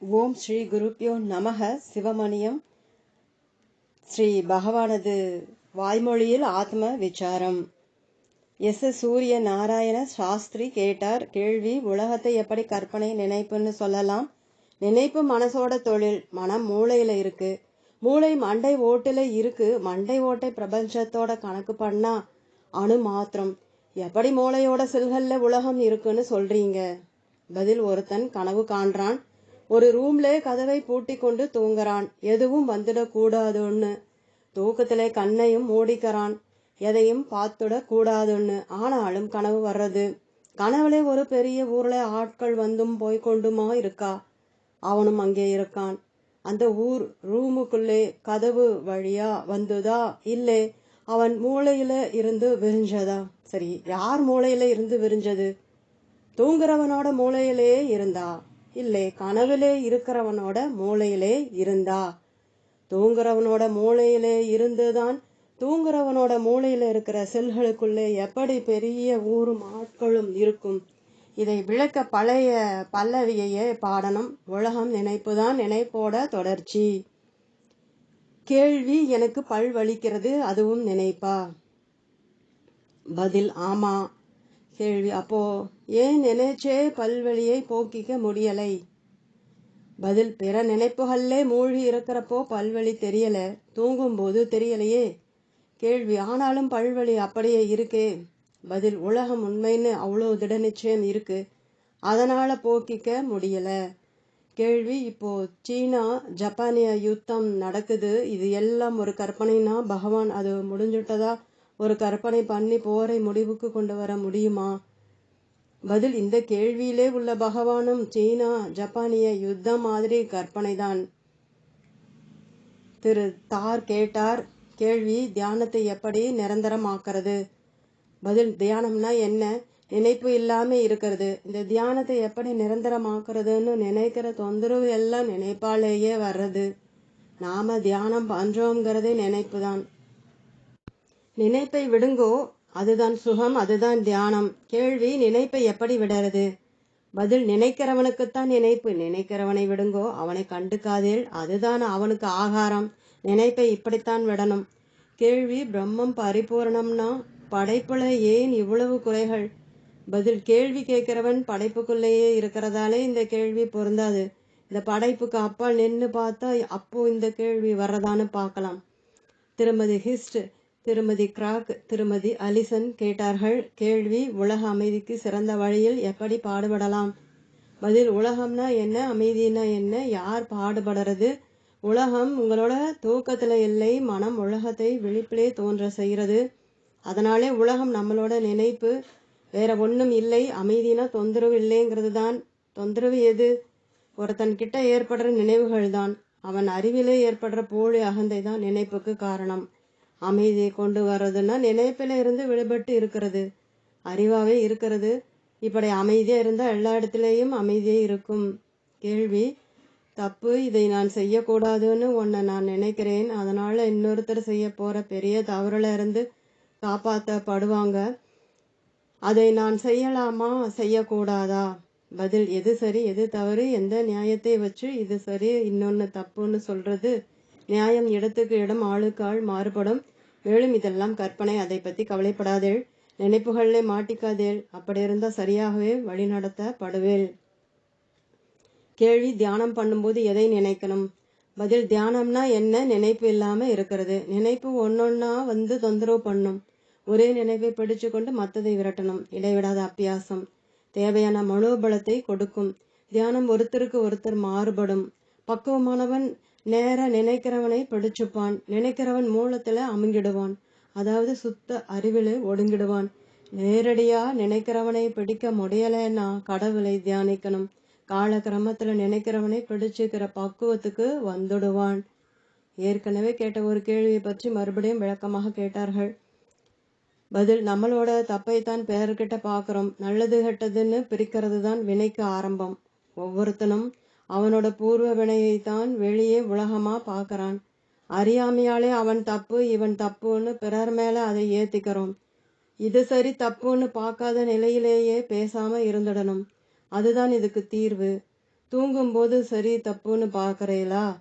ஓம் ஸ்ரீ குருப்பியோ நமக சிவமணியம். ஸ்ரீ பகவானது வாய்மொழியில் ஆத்ம விசாரம். எஸ் எஸ் சூரிய நாராயண சாஸ்திரி கேட்டார் கேள்வி உலகத்தை எப்படி கற்பனை நினைப்புன்னு சொல்லலாம். நினைப்பு மனசோட தொழில் மனம் மூளையில இருக்கு. மூளை மண்டை ஓட்டுல இருக்கு. மண்டை ஓட்டை பிரபஞ்சத்தோட கணக்கு பண்ணா அணு மாத்திரம். எப்படி மூளையோட செல்கள்ல உலகம் இருக்குன்னு சொல்றீங்க? பதில் ஒருத்தன் கனவு காண்றான். ஒரு ரூம்ல கதவை பூட்டி கொண்டு தூங்குறான். எதுவும் வந்துடக்கூடாதுன்னு. தூக்கத்துல கண்ணையும் மூடிக்கிறான். எதையும் பார்த்துட கூடாதுன்னு ஆனாலும் கனவு வர்றது. கனவுலே ஒரு பெரிய ஊர்ல ஆட்கள் வந்தும் போய்கொண்டுமா இருக்கா? அவனும் அங்கே இருக்கான். அந்த ஊர் ரூமுக்குள்ளே கதவு வழியா வந்துதா? இல்லே அவன் மூளையில இருந்து விரிஞ்சதா? சரி யார் மூளையில இருந்து விரிஞ்சது? தூங்குறவனோட மூளையிலே இருந்தா? இல்லை கனவிலே இருக்கிறவனோட மூளையிலே இருந்தா. தூங்குறவனோட மூளையிலே இருந்துதான் தூங்குறவனோட மூளையில இருக்கிற செல்களுக்குள்ளே எப்படி பெரிய ஊரும் ஆட்களும் இருக்கும்? இதை விளக்க பழைய பல்லவியையே பாடணும். உலகம் நினைப்புதான் நினைப்போட தொடர்ச்சி. கேள்வி எனக்கு பல் வலிக்கிறது அதுவும் நினைப்பா. பதில் ஆமா. கேள்வி. அப்போ ஏன் நினைச்சே பல்வழியை போக்கிக்க முடியலை? பதில் பிற நினைப்புகள்லே மூழ்கி இருக்கிறப்போ பல்வழி தெரியல. தூங்கும்போது தெரியலையே. கேள்வி ஆனாலும் பல்வழி அப்படியே இருக்கே. பதில் உலகம் உண்மைன்னு அவ்வளோ திட நிச்சயம் இருக்கு. அதனால போக்கிக்க முடியல. கேள்வி இப்போ சீனா ஜப்பானிய யுத்தம் நடக்குது. இது எல்லாம் ஒரு கற்பனைனா பகவான் அது முடிஞ்சுட்டதா? ஒரு கற்பனை பண்ணி போரை முடிவுக்கு கொண்டு வர முடியுமா? பதில் இந்த கேள்வியிலே உள்ள பகவானும் சீனா ஜப்பானிய யுத்தம் மாதிரி கற்பனைதான். திரு தார் கேட்டார் கேள்வி தியானத்தை எப்படி நிரந்தரமாக்குறது? பதில் தியானம்னா என்ன? நினைப்பு இல்லாமல் இருக்கிறது. இந்த தியானத்தை எப்படி நிரந்தரமாக்குறதுன்னு நினைக்கிற தொந்தரவு எல்லாம் நினைப்பாலேயே வர்றது. நாம தியானம் பண்றோங்கிறதே நினைப்பு தான் நினைப்பை விடுங்கோ அதுதான் சுகம் அதுதான் தியானம். கேள்வி நினைப்பை எப்படி விடுறது? பதில் நினைக்கிறவனுக்குத்தான் நினைப்பு. நினைக்கிறவனை விடுங்கோ அவனை கண்டுக்காதேல் அதுதான் அவனுக்கு ஆகாரம். நினைப்பை இப்படித்தான் விடணும். கேள்வி பிரம்மம் பரிபூரணம்னா படைப்புல ஏன் இவ்வளவு குறைகள்? பதில் கேள்வி கேட்கிறவன் படைப்புக்குள்ளேயே இருக்கிறதாலே இந்த கேள்வி பொருந்தாது. இந்த படைப்புக்கு அப்பால் நின்று பார்த்தா அப்போ இந்த கேள்வி வர்றதான்னு பார்க்கலாம். திருமதி ஹிஸ்ட் திருமதி கிராக் திருமதி அலிசன் கேட்டார்கள் கேள்வி உலக அமைதிக்கு சிறந்த வழியில் எப்படி பாடுபடலாம்? பதில் உலகம்னா என்ன அமைதினா என்ன யார் பாடுபடுறது? உலகம் உங்களோட தூக்கத்தில் இல்லை மனம் உலகத்தை விழிப்பிலே தோன்ற செய்கிறது. அதனாலே உலகம் நம்மளோட நினைப்பு. வேற ஒன்றும் இல்லை அமைதினா தொந்தரவு இல்லைங்கிறது தான் தொந்தரவு எது? ஒருத்தன் கிட்ட ஏற்படுற நினைவுகள் தான் அவன் அறிவிலே ஏற்படுற போலி அகந்தை தான் நினைப்புக்கு காரணம். அமைதியை கொண்டு வர்றதுன்னா நினைப்பில இருந்து விடுபட்டு இருக்கிறது. அறிவாவே இருக்கிறது. இப்படி அமைதியா இருந்தா எல்லா இடத்துலயும் அமைதியே இருக்கும். கேள்வி தப்பு இதை நான் செய்யக்கூடாதுன்னு உன்னை நான் நினைக்கிறேன். அதனால இன்னொருத்தர் செய்ய போற பெரிய தவறுல இருந்து காப்பாற்றப்படுவாங்க அதை நான் செய்யலாமா? செய்யக்கூடாதா? பதில் எது சரி எது தவறு? எந்த நியாயத்தை வச்சு இது சரி இன்னொன்று தப்புன்னு சொல்றது? நியாயம் இடத்துக்கு இடம் ஆளுக்கு ஆள் மாறுபடும். மேலும் இதெல்லாம் கற்பனை. அதை பத்தி கவலைப்படாதேள். நினைப்புகளிலே மாட்டிக்காதேள். அப்படி இருந்தா சரியாகவே வழிநடத்தப்படுவேள். கேள்வி தியானம் பண்ணும்போது எதை நினைக்கணும்? பதில் தியானம்னா என்ன? நினைப்பு இல்லாம இருக்கிறது. நினைப்பு ஒன்னொன்னா வந்து தொந்தரவு பண்ணும். ஒரே நினைவை பிடிச்சு கொண்டு மற்றதை விரட்டணும். இடைவிடாத அப்பியாசம். தேவையான மனோபலத்தை கொடுக்கும். தியானம் ஒருத்தருக்கு ஒருத்தர் மாறுபடும். பக்குவமானவன் நேர நினைக்கிறவனை பிடிச்சுப்பான். நினைக்கிறவன் மூலத்துல அமுங்கிடுவான். அதாவது சுத்த அறிவில் ஒடுங்கிடுவான். நேரடியா நினைக்கிறவனை பிடிக்க முடியலைன்னா கடவுளை தியானிக்கணும். கால நினைக்கிறவனை பிடிச்சுக்கிற பக்குவத்துக்கு வந்துடுவான். ஏற்கனவே கேட்ட ஒரு கேள்வியை பற்றி மறுபடியும் விளக்கமாக கேட்டார்கள். பதில் நம்மளோட தப்பைத்தான் பேர்கிட்ட பார்க்குறோம். நல்லது கெட்டதுன்னு பிரிக்கிறது தான் வினைக்கு ஆரம்பம். ஒவ்வொருத்தனும் அவனோட பூர்வ வினையை தான் வெளியே உலகமா பார்க்கறான். அறியாமையாலே அவன் தப்பு இவன் தப்புன்னு பிறர் மேல அதை ஏத்திக்கிறோம். இது சரி தப்புன்னு பார்க்காத நிலையிலேயே பேசாம இருந்துடணும். அதுதான் இதுக்கு தீர்வு. தூங்கும்போது சரி தப்புன்னு பார்க்கறீங்களா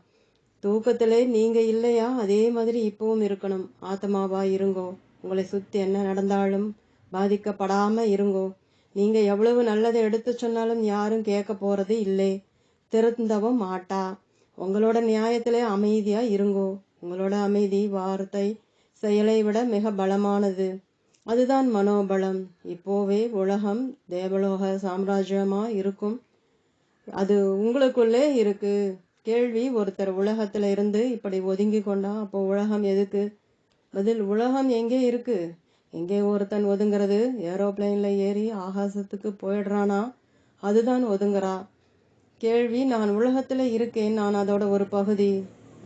தூக்கத்திலே நீங்க இல்லையா? அதே மாதிரி இப்பவும் இருக்கணும். ஆத்மாவா இருங்கோ. உங்களை சுத்தி என்ன நடந்தாலும் பாதிக்கப்படாம இருங்கோ. நீங்க எவ்வளவு நல்லதை எடுத்து சொன்னாலும் யாரும் கேட்க போறது இல்லை. திருந்தவும் மாட்டா. உங்களோட நியாயத்திலே அமைதியா இருங்கோ. உங்களோட அமைதி வார்த்தை செயலை விட மிக பலமானது. அதுதான் மனோபலம். இப்போவே உலகம் தேவலோக சாம்ராஜ்யமா இருக்கும். அது உங்களுக்குள்ளே இருக்கு. கேள்வி ஒருத்தர் உலகத்துல இருந்து இப்படி ஒதுங்கி கொண்டா அப்போ உலகம் எதுக்கு? பதில் உலகம் எங்கே இருக்கு? எங்கே ஒருத்தன் ஒதுங்கிறது? ஏரோப்ளேன்ல ஏறி ஆகாசத்துக்கு போயிடுறானா? அதுதான் ஒதுங்குறா. கேள்வி நான் உலகத்துல இருக்கேன் நான் அதோட ஒரு பகுதி.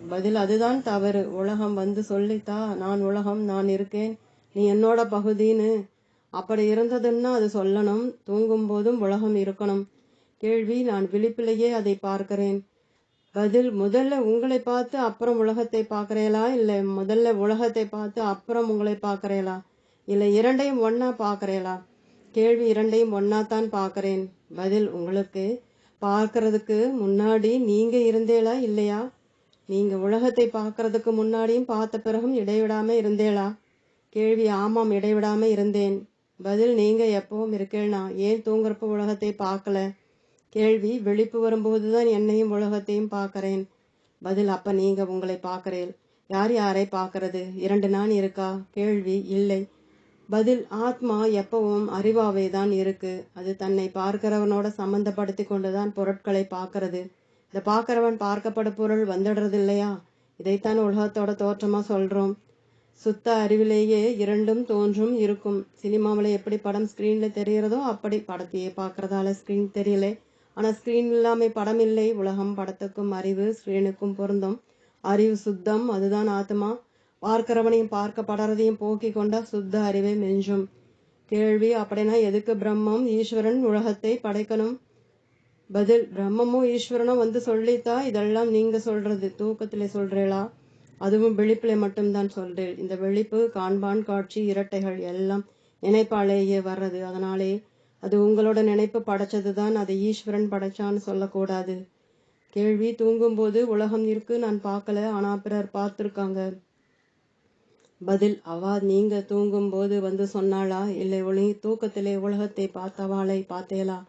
பதில் அதுதான் தவறு. உலகம் வந்து சொல்லித்தா நான் உலகம் நான் இருக்கேன் நீ என்னோட பகுதின்னு. அப்படி இருந்ததுன்னா அது சொல்லணும். தூங்கும் போதும் உலகம் இருக்கணும். கேள்வி நான் விழிப்பிலேயே அதை பார்க்கிறேன். பதில் முதல்ல உங்களை பார்த்து அப்புறம் உலகத்தை பார்க்கறேளா? இல்லை முதல்ல உலகத்தை பார்த்து அப்புறம் உங்களை பார்க்கறேளா? இல்லை இரண்டையும் ஒன்றா பார்க்கறேளா? கேள்வி இரண்டையும் ஒண்ணா தான் பார்க்கறேன். பதில் உங்களுக்கு பார்க்கறதுக்கு முன்னாடி நீங்க இருந்தேளா இல்லையா? நீங்க உலகத்தை பார்க்கறதுக்கு முன்னாடியும் பார்த்த பிறகும் இடைவிடாம இருந்தேளா? கேள்வி ஆமாம் இடைவிடாம இருந்தேன். பதில் நீங்க எப்பவும் இருக்கேனா? ஏன் தூங்குறப்ப உலகத்தை பார்க்கல? கேள்வி விழிப்பு வரும்போதுதான் என்னையும் உலகத்தையும் பார்க்கறேன். பதில் அப்ப நீங்க உங்களை பார்க்கறேன் யார் யாரை பார்க்கறது? இரண்டு நான் இருக்கா? கேள்வி இல்லை. பதில் ஆத்மா எப்பவும் அறிவாவே தான் இருக்கு. அது தன்னை பார்க்கிறவனோட சம்பந்தப்படுத்தி கொண்டுதான் பொருட்களை பார்க்கறது. இந்த பார்க்கிறவன் பார்க்கப்பட பொருள் வந்துடுறது இல்லையா இதைத்தான் உலகத்தோட தோற்றமா சொல்றோம். சுத்த அறிவிலேயே இரண்டும் தோன்றும் இருக்கும். சினிமாவில் எப்படி படம் ஸ்கிரீன்ல தெரிகிறதோ அப்படி படத்தையே பார்க்கறதால ஸ்கிரீன் தெரியல. ஆனா ஸ்கிரீன் இல்லாமல் படம் இல்லை உலகம் படத்துக்கும் அறிவு ஸ்கிரீனுக்கும் பொருந்தும். அறிவு சுத்தம் அதுதான் ஆத்மா. பார்க்கிறவனையும் பார்க்கப்படுறதையும் போக்கி கொண்டால் சுத்த அறிவை மெஞ்சும். கேள்வி அப்படின்னா எதுக்கு பிரம்மம் ஈஸ்வரன் உலகத்தை படைக்கணும்? பதில் பிரம்மமும் ஈஸ்வரனும் வந்து சொல்லித்தா இதெல்லாம் நீங்க சொல்றது தூக்கத்துல சொல்றீங்களா அதுவும் விழிப்பிலே மட்டும்தான் சொல்றேன் இந்த விழிப்பு காண்பான் காட்சி இரட்டைகள் எல்லாம் நினைப்பாலேயே வர்றது. அதனாலே அது உங்களோட நினைப்பு படைச்சதுதான் அதை ஈஸ்வரன் படைச்சான்னு சொல்லக்கூடாது. கேள்வி தூங்கும்போது உலகம் இருக்கு நான் பார்க்கல ஆனா பிறர் பார்த்துருக்காங்க. பதில் அவா நீங்க தூங்கும்போது வந்து சொன்னாளா? இல்லை ஒளி தூக்கத்திலே உலகத்தை பார்த்தவாளை பார்த்தேளா?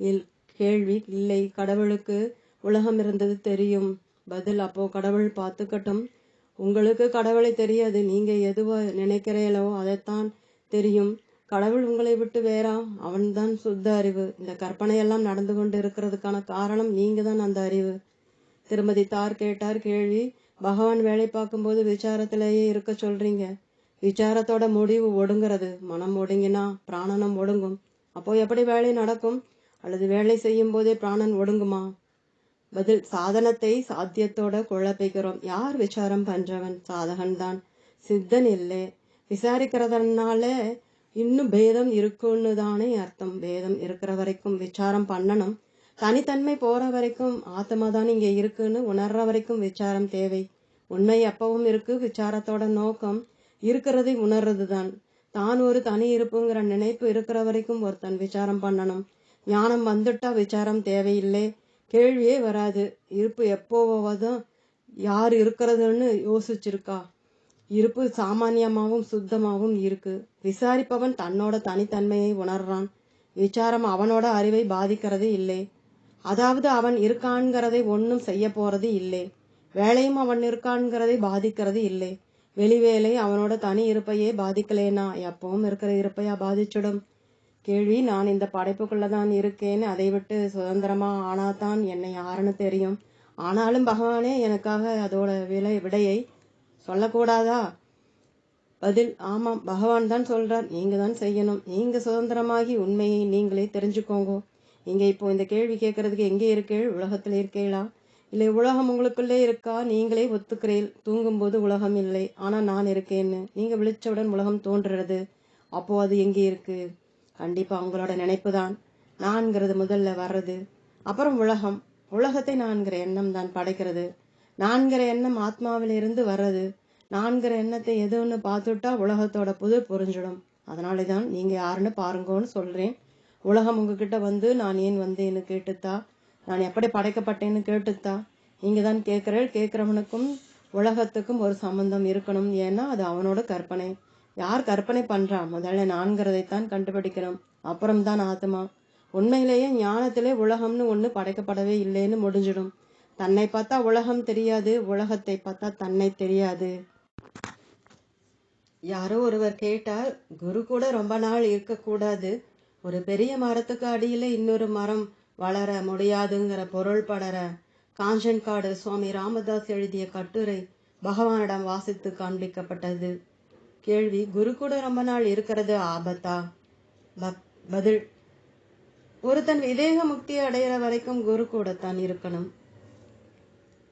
இல் கேள்வி இல்லை கடவுளுக்கு உலகம் இருந்தது தெரியும். பதில் அப்போ கடவுள் பார்த்துக்கட்டும். உங்களுக்கு கடவுளை தெரியாது. நீங்க எதுவா நினைக்கிறீங்களோ அதைத்தான் தெரியும். கடவுள் உங்களை விட்டு வேறா? அவன்தான் சுத்த அறிவு. இந்த கற்பனையெல்லாம் நடந்து கொண்டு இருக்கிறதுக்கான காரணம் நீங்க தான் அந்த அறிவு. திருமதி தார் கேட்டார் கேள்வி பகவான் வேலை பார்க்கும்போது விசாரத்திலேயே இருக்க சொல்றீங்க. விசாரத்தோட முடிவு ஒடுங்கிறது. மனம் ஒடுங்கினா பிராணனம் ஒடுங்கும். அப்போ எப்படி வேலை நடக்கும்? அல்லது வேலை செய்யும் போதே பிராணன் ஒடுங்குமா? பதில் சாதனத்தை சாத்தியத்தோட குழப்பிக்கிறோம். யார் விசாரம் பண்றவன்? சாதகன் தான் சித்தன் இல்லை. விசாரிக்கிறதுனால இன்னும் பேதம் இருக்குன்னு தானே அர்த்தம். பேதம் இருக்கிற வரைக்கும் விசாரம் பண்ணணும். தனித்தன்மை போகிற வரைக்கும் ஆத்மா தான் இங்கே இருக்குன்னு உணர்ற வரைக்கும் விசாரம் தேவை. உண்மை எப்பவும் இருக்கு விசாரத்தோட நோக்கம் இருக்கிறதை உணர்றது தான் தான் ஒரு தனி இருப்புங்கிற நினைப்பு இருக்கிற வரைக்கும் ஒருத்தன் விசாரம் பண்ணணும். ஞானம் வந்துட்டா விசாரம் தேவையில்லை. கேள்வியே வராது. இருப்பு எப்போவதும் யார் இருக்கிறதுன்னு யோசிச்சிருக்கா? இருப்பு சாமானியமாகவும் சுத்தமாகவும் இருக்கு. விசாரிப்பவன் தன்னோட தனித்தன்மையை உணர்றான். விசாரம் அவனோட அறிவை பாதிக்கிறது இல்லை. அதாவது அவன் இருக்கான்கிறதை ஒன்றும் செய்ய போறது இல்லை. வேலையும் அவன் இருக்கான்கிறதை பாதிக்கிறது இல்லை. வெளி வேலை அவனோட தனி இருப்பையே பாதிக்கலேனா? எப்பவும் இருக்கிற இருப்பையா பாதிச்சிடும். கேள்வி நான் இந்த படைப்புக்குள்ளதான் இருக்கேன்னு அதை விட்டு சுதந்திரமா ஆனாதான் என்னை யாருன்னு தெரியும். ஆனாலும் பகவானே எனக்காக அதோட விலை விடையை சொல்லக்கூடாதா? பதில் ஆமாம் பகவான் தான் சொல்றார். நீங்க தான் செய்யணும். நீங்க சுதந்திரமாகி உண்மையை நீங்களே தெரிஞ்சுக்கோங்க. நீங்கள் இப்போ இந்த கேள்வி கேட்குறதுக்கு எங்கே இருக்கீள்? உலகத்தில் இருக்கீளா? இல்லை உலகம் உங்களுக்குள்ளே இருக்கா? நீங்களே ஒத்துக்கிறீள். தூங்கும்போது உலகம் இல்லை. ஆனால் நான் இருக்கேன்னு. நீங்கள் விழிச்சவுடன் உலகம் தோன்றுறது. அப்போது அது எங்கே இருக்குது கண்டிப்பாக உங்களோட நினைப்பு தான் நான்கிறது முதல்ல வர்றது. அப்புறம் உலகம். உலகத்தை நான்கிற எண்ணம் தான் படைக்கிறது. நான்கிற எண்ணம் ஆத்மாவிலிருந்து வர்றது. நான்கிற எண்ணத்தை எதுன்னு பார்த்துட்டா உலகத்தோட புது புரிஞ்சிடும். அதனால தான் நீங்கள் யாருன்னு பாருங்கன்னு சொல்கிறேன் உலகம் உங்ககிட்ட வந்து நான் ஏன் வந்தேன்னு கேட்டுத்தா? நான் எப்படி படைக்கப்பட்டேன்னு கேட்டுத்தா? நீங்க தான் கேட்குறேன் கேட்குறவனுக்கும் உலகத்துக்கும் ஒரு சம்பந்தம் இருக்கணும். ஏன்னா அது அவனோட கற்பனை. யார் கற்பனை பண்றா? முதல்ல நான்கிறதைத்தான் கண்டுபிடிக்கணும். அப்புறம்தான் ஆத்மா உண்மையிலேயே ஞானத்திலே உலகம்னு ஒன்று படைக்கப்படவே இல்லைன்னு முடிஞ்சிடும். தன்னை பார்த்தா உலகம் தெரியாது உலகத்தை பார்த்தா தன்னை தெரியாது. யாரோ ஒருவர் கேட்டால் குரு கூட ரொம்ப நாள் இருக்கக்கூடாது. ஒரு பெரிய மரத்துக்கு அடியில் இன்னொரு மரம் வளர முடியாதுங்கிற பொருள் படர காஞ்சன்காடு சுவாமி ராமதாஸ் எழுதிய கட்டுரை பகவானிடம் வாசித்து காண்பிக்கப்பட்டது. கேள்வி குரு கூட ரொம்ப நாள் இருக்கிறது ஆபத்தா? பதில் ஒருத்தன் விதேக முக்தி அடையிற வரைக்கும் குரு கூடத்தான் இருக்கணும்.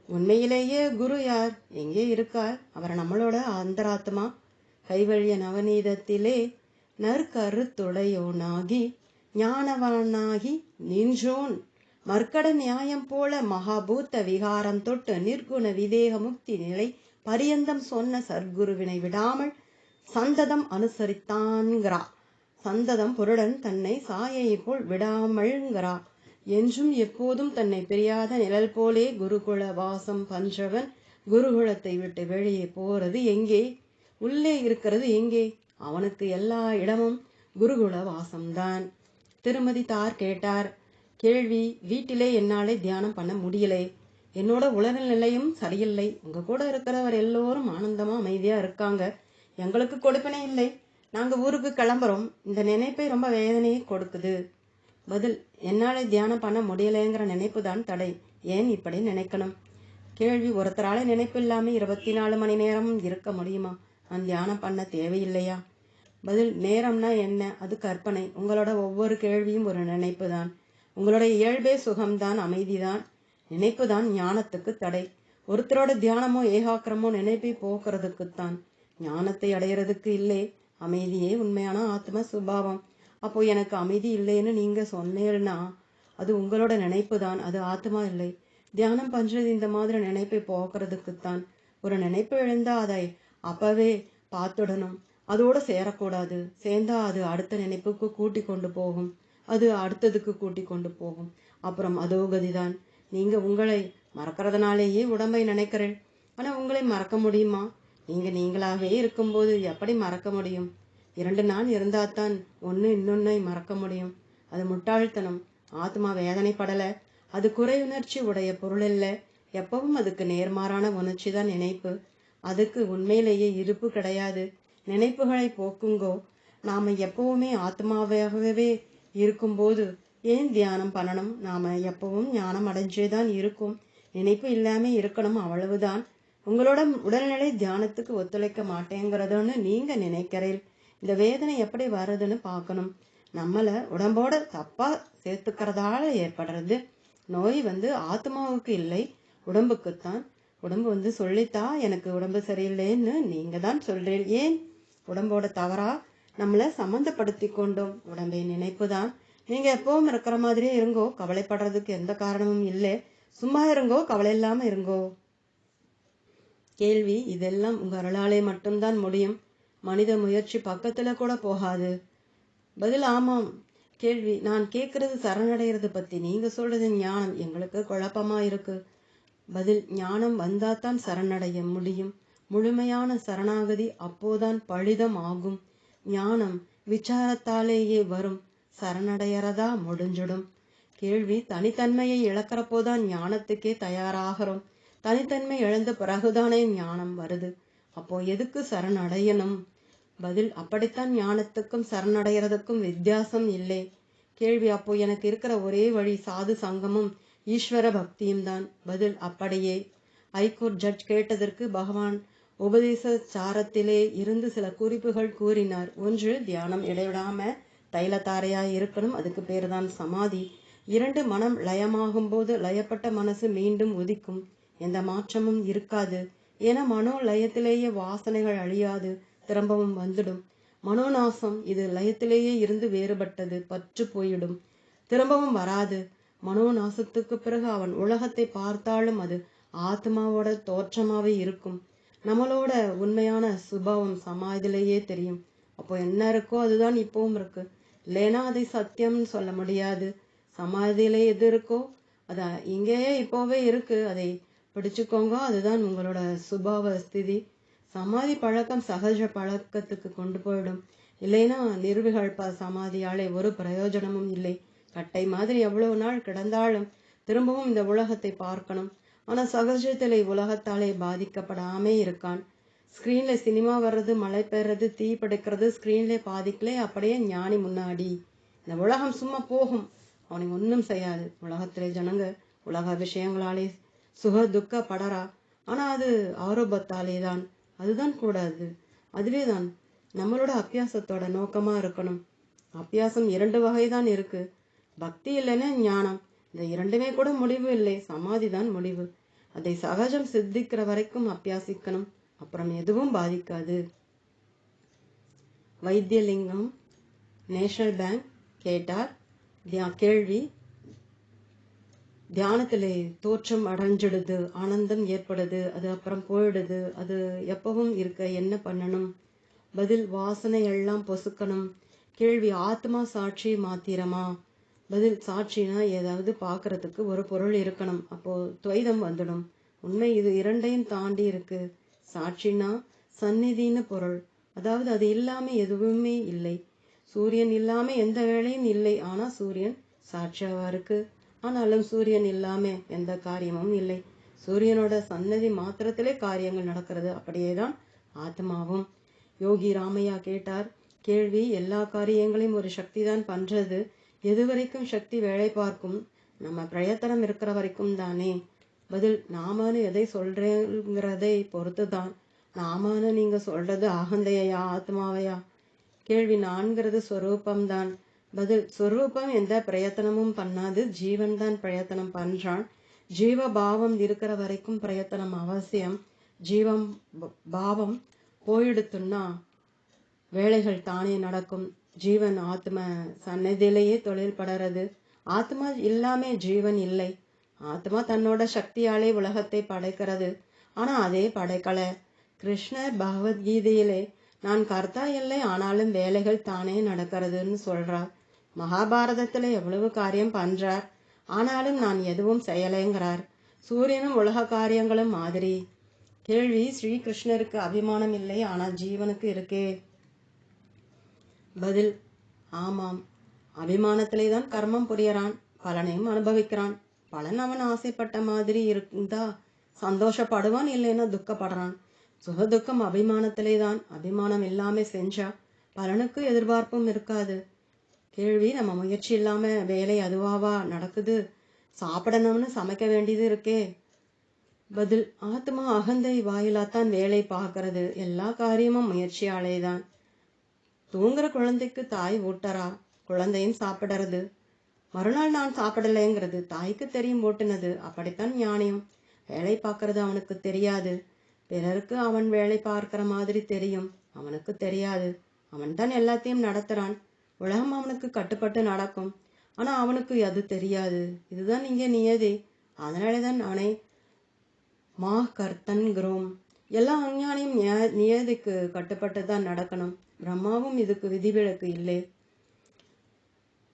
உண்மையிலேயே குரு யார்? எங்கே இருக்கார்? அவர் நம்மளோட அந்தராத்மா கைவழிய நவநீதத்திலே நற்கருத்துடையோனாகி ஞானவானாகி நின்றோன். மர்க்கட நியாயம் போல மகாபூத்த விகாரம் தொட்டு நிர்குண விதேக முக்தி நிலை பரியந்தம் சொன்ன சர்க்குருவினை விடாமல் சந்ததம் அனுசரித்தான்கிறா. சந்ததம் பொருடன் தன்னை சாயையை போல் விடாமல்ங்கிறா என்றும் எப்போதும் தன்னை பிரியாத நிழல் போலே குருகுல வாசம் பஞ்சவன் குருகுலத்தை விட்டு வெளியே போறது எங்கே? உள்ளே இருக்கிறது எங்கே? அவனுக்கு எல்லா இடமும் குருகுல வாசம்தான். திருமதி தார் கேட்டார் கேள்வி வீட்டிலே என்னாலே தியானம் பண்ண முடியலை. என்னோட உளறல் நிலையும் சரியில்லை. உங்க கூட இருக்கிறவர் எல்லோரும் ஆனந்தமா அமைதியா இருக்காங்க. எங்களுக்கு கொடுப்பனே இல்லை. நாங்க ஊருக்கு கிளம்புறோம். இந்த நினைப்பை ரொம்ப வேதனையை கொடுக்குது. பதில் என்னால தியானம் பண்ண முடியலைங்கிற நினைப்பு தான் தடை. ஏன் இப்படி நினைக்கணும்? கேள்வி ஒருத்தரால நினைப்பு இல்லாமல் இருபத்தி நாலு மணி நேரமும் இருக்க முடியுமா? நான் தியானம் பண்ண தேவையில்லையா? பதில் நேரம்னா என்ன? அது கற்பனை. உங்களோட ஒவ்வொரு கேள்வியும் ஒரு நினைப்பு தான் உங்களுடைய இயல்பே சுகம்தான் அமைதிதான். நினைப்பு தான் ஞானத்துக்கு தடை. ஒருத்தரோட தியானமோ ஏகாக்கிரமோ நினைப்பை போக்குறதுக்குத்தான். ஞானத்தை அடையிறதுக்கு இல்லை. அமைதியே உண்மையான ஆத்ம சுபாவம். அப்போ எனக்கு அமைதி இல்லைன்னு நீங்க சொன்னீங்கன்னா அது உங்களோட நினைப்பு தான் அது ஆத்மா இல்லை. தியானம் பண்றது இந்த மாதிரி நினைப்பை போக்குறதுக்குத்தான். ஒரு நினைப்பு எழுந்தா அதை அப்பவே பார்த்துடணும். அதோட சேரக்கூடாது. சேர்ந்தா அது அடுத்த நினைப்புக்கு கூட்டி கொண்டு போகும். அது அடுத்ததுக்கு கூட்டி கொண்டு போகும். அப்புறம் அதோ கதிதான். நீங்க உங்களை மறக்கறதுனாலேயே உடம்பை நினைக்கிறேன். ஆனால் உங்களை மறக்க முடியுமா? நீங்க நீங்களாகவே இருக்கும்போது எப்படி மறக்க முடியும்? இரண்டு நான் இருந்தாதான் ஒன்று இன்னொன்னை மறக்க முடியும். அது முட்டாள்தனம். ஆத்மா வேதனைப்படலை. அது குறை உணர்ச்சி உடைய பொருள் இல்லை எப்பவும் அதுக்கு நேர்மாறான உணர்ச்சி தான் நினைப்பு. அதுக்கு உண்மையிலேயே இருப்பு கிடையாது. நினைப்புகளை போக்குங்கோ. நாம எப்பவுமே ஆத்மாவாகவே இருக்கும்போது ஏன் தியானம் பண்ணணும்? நாம் எப்பவும் ஞானம் அடைஞ்சேதான் இருக்கும். நினைப்பு இல்லாமல் இருக்கணும் அவ்வளவுதான். உங்களோட உடல்நிலை தியானத்துக்கு ஒத்துழைக்க மாட்டேங்கிறதுன்னு நீங்கள் நினைக்கிறேன் இந்த வேதனை எப்படி வருதுன்னு பார்க்கணும். நம்மளை உடம்போட தப்பாக சேர்த்துக்கிறதால ஏற்படுறது. நோய் வந்து ஆத்மாவுக்கு இல்லை உடம்புக்குத்தான். உடம்பு வந்து சொல்லித்தா எனக்கு உடம்பு சரியில்லைன்னு நீங்கள் தான் சொல்கிறேன் ஏன்? உடம்போட தவறா நம்மளை சம்மந்தப்படுத்தி கொண்டோம். உடம்பை நினைப்புதான் நீங்கள் எப்பவும் இருக்கிற மாதிரியே இருங்கோ. கவலைப்படுறதுக்கு எந்த காரணமும் இல்லை. சும்மா இருங்கோ. கவலை இல்லாமல் இருங்கோ. கேள்வி இதெல்லாம் உங்கள் அருளாலே மட்டும்தான் முடியும். மனித முயற்சி பக்கத்தில் கூட போகாது. பதில் ஆமாம். கேள்வி நான் கேட்குறது சரணடைகிறது பற்றி நீங்கள் சொல்கிறது ஞானம். எங்களுக்கு குழப்பமா இருக்குது பதில் ஞானம் வந்தாதான் சரணடைய முடியும். முழுமையான சரணாகதி அப்போதான் பழிதம் ஆகும் ஞானம் விசாரத்தாலேயே வரும். சரணடையறதா முடிஞ்சிடும். கேள்வி தனித்தன்மையை இழக்கிறப்போதான் ஞானத்துக்கே தயாராகிறோம். தனித்தன்மை இழந்த பிறகுதானே ஞானம் வருது. அப்போ எதுக்கு சரணடையணும்? பதில் அப்படித்தான் ஞானத்துக்கும் சரணடைகிறதுக்கும் வித்தியாசம் இல்லை. கேள்வி அப்போ எனக்கு இருக்கிற ஒரே வழி சாது சங்கமும் ஈஸ்வர பக்தியும் தான் பதில் அப்படியே. ஐகோர்ட் ஜட்ஜ் கேட்டதற்கு பகவான் உபதேச சாரத்திலே இருந்து சில குறிப்புகள் கூறினார். ஒன்று தியானம் இடைவிடாம தைலத்தாரையாக இருக்கணும். அதுக்கு பேர் தான் சமாதி. இரண்டு மனம் லயமாகும் போது லயப்பட்ட மனசு மீண்டும் உதிக்கும். எந்த மாற்றமும் இருக்காது. என மனோ லயத்திலேயே வாசனைகள் அழியாது. திரும்பவும் வந்துடும். மனோநாசம் இது லயத்திலேயே இருந்து வேறுபட்டது. பற்று போயிடும். திரும்பவும் வராது. மனோநாசத்துக்கு பிறகு அவன் உலகத்தை பார்த்தாலும் அது ஆத்மாவோட தோற்றமாவே இருக்கும். நம்மளோட உண்மையான சுபாவம் சமாதிலேயே தெரியும். அப்போ என்ன இருக்கோ அதுதான் இப்பவும் இருக்கு. இல்லைன்னா அதை சத்தியம்னு சொல்ல முடியாது. சமாதியிலே எது இருக்கோ அது இங்கேயே இப்போவே இருக்கு. அதை பிடிச்சுக்கோங்க அதுதான் உங்களோட சுபாவ ஸ்திதி. சமாதி பழக்கம் சகஜ பழக்கத்துக்கு கொண்டு போயிடும். இல்லைன்னா நிர்விகல்ப சமாதியாலே ஒரு பிரயோஜனமும் இல்லை. கட்டை மாதிரி எவ்வளவு நாள் கிடந்தாலும் திரும்பவும் இந்த உலகத்தை பார்க்கணும். ஆனால் சகஜத்திலே உலகத்தாலே பாதிக்கப்படாமே இருக்கான். ஸ்க்ரீன்ல சினிமா வர்றது மழை பெறது தீ படுக்கிறது ஸ்க்ரீன்ல பாதிக்கலே அப்படியே ஞானி முன்னாடி. இந்த உலகம் சும்மா போகும். அவனை ஒன்றும் செய்யாது. உலகத்திலே ஜனங்க உலக விஷயங்களாலே சுக துக்க படரா ஆனால் அது ஆரோபத்தாலே தான் அதுதான் கூடாது அதுவே தான் நம்மளோட அபியாசத்தோட நோக்கமாக இருக்கணும். அபியாசம் இரண்டு வகை தான் இருக்குது பக்தி இல்லைன்னா ஞானம். இந்த இரண்டுமே கூட முடிவு இல்லை. சமாதி தான் முடிவு. அதை சகஜம் சித்திக்கிற வரைக்கும் அபியாசிக்கணும். அப்புறம் எதுவும் பாதிக்காது. வைத்தியலிங்கம் நேஷனல் பேங்க் கேட்டார். தியா கேள்வி. தியானத்திலே தோற்றம் அடைஞ்சிடுது. ஆனந்தம் ஏற்படுது. அது அப்புறம் போயிடுது. அது எப்பவும் இருக்க என்ன பண்ணணும்? பதில் வாசனை எல்லாம் பொசுக்கணும். கேள்வி ஆத்மா சாட்சி மாத்திரமா? பதில் சாட்சினா ஏதாவது பார்க்கறதுக்கு ஒரு பொருள் இருக்கணும். அப்போ துவைதம் வந்துடும். உண்மை இது இரண்டையும் தாண்டி இருக்கு. சாட்சினா சந்நிதின்னு பொருள். அதாவது அது இல்லாம எதுவுமே இல்லை. சூரியன் இல்லாம எந்த வேலையும் இல்லை. ஆனா சூரியன் சாட்சியாவா இருக்கு. ஆனாலும் சூரியன் இல்லாம எந்த காரியமும் இல்லை. சூரியனோட சன்னதி மாத்திரத்திலே காரியங்கள் நடக்கிறது. அப்படியேதான் ஆத்மாவும். யோகி ராமையா கேட்டார் கேள்வி எல்லா காரியங்களையும் ஒரு சக்தி தான் பண்றது. எது வரைக்கும் சக்தி வேலை பார்க்கும்? நம்ம பிரயத்தனம் இருக்கிற வரைக்கும் தானே. பதில் நாமானு எதை சொல்றேங்கிறதை பொறுத்து தான் நாமானு நீங்க சொல்றது அகந்தையா ஆத்மாவையா? கேள்வி நான்கிறது ஸ்வரூபம்தான் பதில் ஸ்வரூபம் எந்த பிரயத்தனமும் பண்ணாது ஜீவன் தான் பிரயத்தனம் பண்றான். ஜீவ பாவம் இருக்கிற வரைக்கும் பிரயத்தனம் அவசியம். ஜீவம் பாவம் போயிடுத்துன்னா வேலைகள் தானே நடக்கும். ஜீவன் ஆத்ம சன்னதியிலேயே தொழில் படறது ஆத்மா இல்லாமே ஜீவன் இல்லை. ஆத்மா தன்னோட சக்தியாலே உலகத்தை படைக்கிறது. ஆனா அதே படைக்கல. கிருஷ்ணர் பகவத்கீதையிலே நான் கர்த்தா இல்லை ஆனாலும் வேலைகள் தானே நடக்கிறதுன்னு சொல்றார். மகாபாரதத்துல எவ்வளவு காரியம் பண்றார். ஆனாலும் நான் எதுவும் செய்யலைங்கிறார். சூரியனும் உலக காரியங்களும் மாதிரி. கேள்வி ஸ்ரீகிருஷ்ணருக்கு அபிமானம் இல்லை ஆனால் ஜீவனுக்கு இருக்கே. பதில் ஆமாம். அபிமானத்திலே தான் கர்மம் புரியறான். பலனையும் அனுபவிக்கிறான். பலன் அவன் ஆசைப்பட்ட மாதிரி இருந்தா சந்தோஷப்படுவான் இல்லைன்னா துக்கப்படுறான். சுக துக்கம் அபிமானத்திலே தான் அபிமானம் இல்லாம செஞ்சா பலனுக்கு எதிர்பார்ப்பும் இருக்காது. கேள்வி நம்ம முயற்சி இல்லாம வேலை அதுவாவா நடக்குது? சாப்பிடணும்னு சமைக்க வேண்டியது இருக்கே. பதில் ஆத்மா அகந்தை வாயிலாத்தான் வேலை பார்க்கறது. எல்லா காரியமும் முயற்சியாலே தான் தூங்குற குழந்தைக்கு தாய் ஊட்டறா குழந்தையும் சாப்பிடறது. மறுநாள் நான் சாப்பிடலைங்கிறது தாய்க்கு தெரியும் ஓட்டுனது. அப்படித்தான் ஞானியம். வேலை பார்க்கறது அவனுக்கு தெரியாது. பிறருக்கு அவன் வேலை பார்க்கிற மாதிரி தெரியும். அவனுக்கு தெரியாது. அவன்தான் எல்லாத்தையும் நடத்துறான். உலகம் அவனுக்கு கட்டுப்பட்டு நடக்கும். ஆனா அவனுக்கு அது தெரியாது. இதுதான் இங்கே நியதி. அதனாலேதான் அவனை மா கர்த்தன்கிறோம் எல்லா அஞ்ஞானியும் நிய- நியதிக்கு கட்டுப்பட்டு தான் நடக்கணும். பிரம்மாவும் இதுக்கு விதிவிலக்கு இல்லை.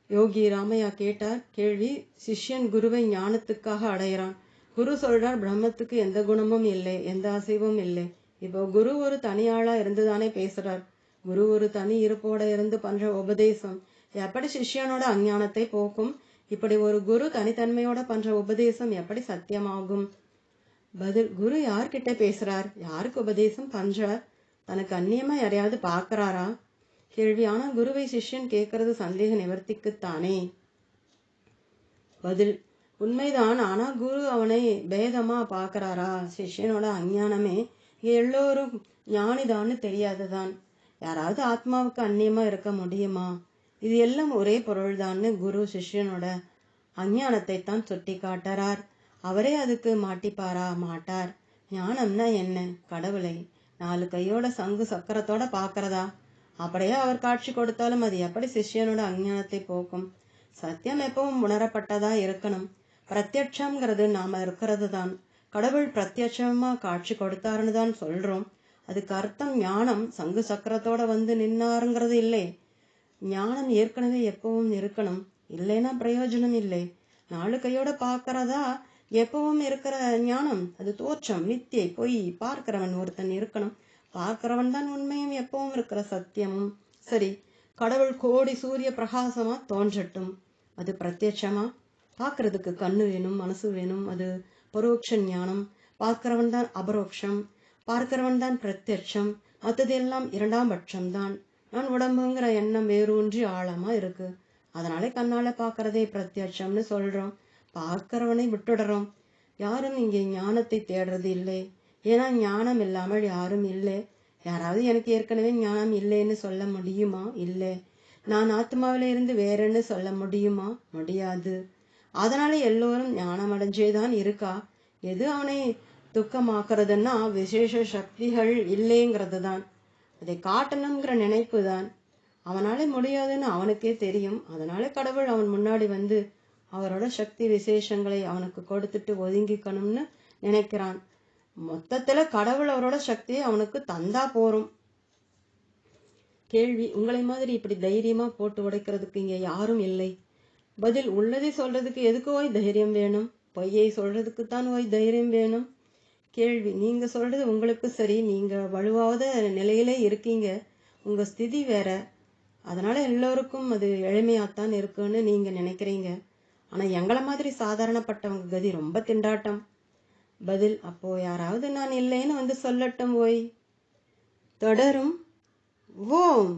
யோகி ராமையா கேட்டார் கேள்வி சிஷ்யன் குருவை ஞானத்துக்காக அடையிறான் குரு சொல்றார் பிரம்மத்துக்கு எந்த குணமும் இல்லை எந்த அசைவும் இல்லை. இப்போ குரு ஒரு தனியாளா இருந்துதானே பேசுறார். குரு ஒரு தனி இருப்போட இருந்து பண்ற உபதேசம். எப்படி சிஷ்யனோட அஞ்ஞானத்தை போக்கும்? இப்படி ஒரு குரு தனித்தன்மையோட பண்ற உபதேசம் எப்படி சத்தியமாகும்? பதில் குரு யார்கிட்ட பேசுறார்? யாருக்கு உபதேசம் பண்றார்? தனக்கு அந்நியமா யாரையாவது பார்க்கறாரா? கேள்வி ஆனால் குருவை சிஷ்யன் கேட்கறது சந்தேக நிவர்த்திக்குத்தானே. பதில் உண்மைதான் ஆனால் குரு அவனை பேதமாக பார்க்கறாரா? சிஷ்யனோட அஞ்ஞானமே எல்லோரும் ஞானிதான்னு தெரியாததான். யாராவது ஆத்மாவுக்கு அந்நியமாக இருக்க முடியுமா? இது எல்லாம் ஒரே பொருள்தான்னு குரு சிஷ்யனோட அஞ்ஞானத்தை தான் சுட்டி காட்டுறார் அவரே அதுக்கு மாட்டிப்பாரா? மாட்டார். ஞானம்னா என்ன? கடவுளை. நாலு கையோட சங்கு சக்கரத்தோட பார்க்கறதா அப்படியே அவர் காட்சி கொடுத்தாலும் அது எப்படி சிஷ்யனோட அஞ்ஞானத்தை போக்கும்? சத்தியம் எப்பவும் உணரப்பட்டதா இருக்கணும். பிரத்யட்சம்ங்கிறது நாம இருக்கிறது தான் கடவுள் பிரத்யட்சமா காட்சி கொடுத்தாருன்னு தான் சொல்றோம். அதுக்கு அர்த்தம் ஞானம் சங்கு சக்கரத்தோட வந்து நின்னாருங்கிறது இல்லை. ஞானம் ஏற்கனவே எப்பவும் இருக்கணும். இல்லைன்னா பிரயோஜனம் இல்லை. நாலு கையோட பார்க்கறதா எப்பவும் இருக்கிற ஞானம் அது தோற்றம் நித்தியை பொய் பார்க்கிறவன் ஒருத்தன் இருக்கணும். பார்க்கிறவன் தான் உண்மையும் எப்பவும் இருக்கிற சத்தியமும். சரி கடவுள் கோடி சூரிய பிரகாசமா தோன்றட்டும். அது பிரத்யட்சமா? பார்க்கறதுக்கு கண்ணு வேணும் மனசு வேணும் அது பரோட்ச ஞானம். பார்க்கிறவன் தான் அபரோக்ஷம். பார்க்கிறவன் தான் பிரத்யட்சம். மற்றதெல்லாம் இரண்டாம் பட்சம்தான். நான் உடம்புங்கிற எண்ணம் வேரூன்றி ஆழமா இருக்கு. அதனாலே கண்ணால பார்க்கறதே பிரத்யட்சம்னு சொல்றோம். பார்க்கிறவனை விட்டுடுறோம். யாரும் இங்கே ஞானத்தை தேடுறது இல்லை. ஏன்னா ஞானம் இல்லாமல் யாரும் இல்லை. யாராவது எனக்கு ஏற்கனவே ஞானம் இல்லைன்னு சொல்ல முடியுமா? இல்லை. நான் ஆத்மாவில இருந்து வேறன்னு சொல்ல முடியுமா? முடியாது. அதனால எல்லோரும் ஞானம் அடைஞ்சே தான் இருக்கா? எது அவனை துக்கமாக்குறதுன்னா விசேஷ சக்திகள் இல்லைங்கிறது தான் அதை காட்டணுங்கிற நினைப்பு தான் அவனால முடியாதுன்னு அவனுக்கே தெரியும். அதனால கடவுள் அவன் முன்னாடி வந்து அவரோட சக்தி விசேஷங்களை அவனுக்கு கொடுத்துட்டு ஒதுங்கிக்கணும்னு நினைக்கிறான். மொத்தத்துல கடவுள் அவரோட சக்தியை அவனுக்கு தந்தா போறோம். கேள்வி உங்களை மாதிரி இப்படி தைரியமா போட்டு உடைக்கிறதுக்கு இங்க யாரும் இல்லை. பதில் உள்ளதை சொல்றதுக்கு எதுக்கு ஓய் தைரியம் வேணும்? பொய்யை சொல்றதுக்கு தான் ஓய் தைரியம் வேணும். கேள்வி நீங்க சொல்றது உங்களுக்கு சரி நீங்க வலுவாத நிலையிலே இருக்கீங்க. உங்க ஸ்திதி வேற. அதனால எல்லோருக்கும் அது எளிமையாத்தான் இருக்குன்னு நீங்க நினைக்கிறீங்க. ஆனால் எங்களை மாதிரி சாதாரணப்பட்டவங்க கதி ரொம்ப திண்டாட்டம். பதில் அப்போ யாராவது நான் இல்லைன்னு வந்து சொல்லட்டும் ஓய். தொடரும் ஓம்.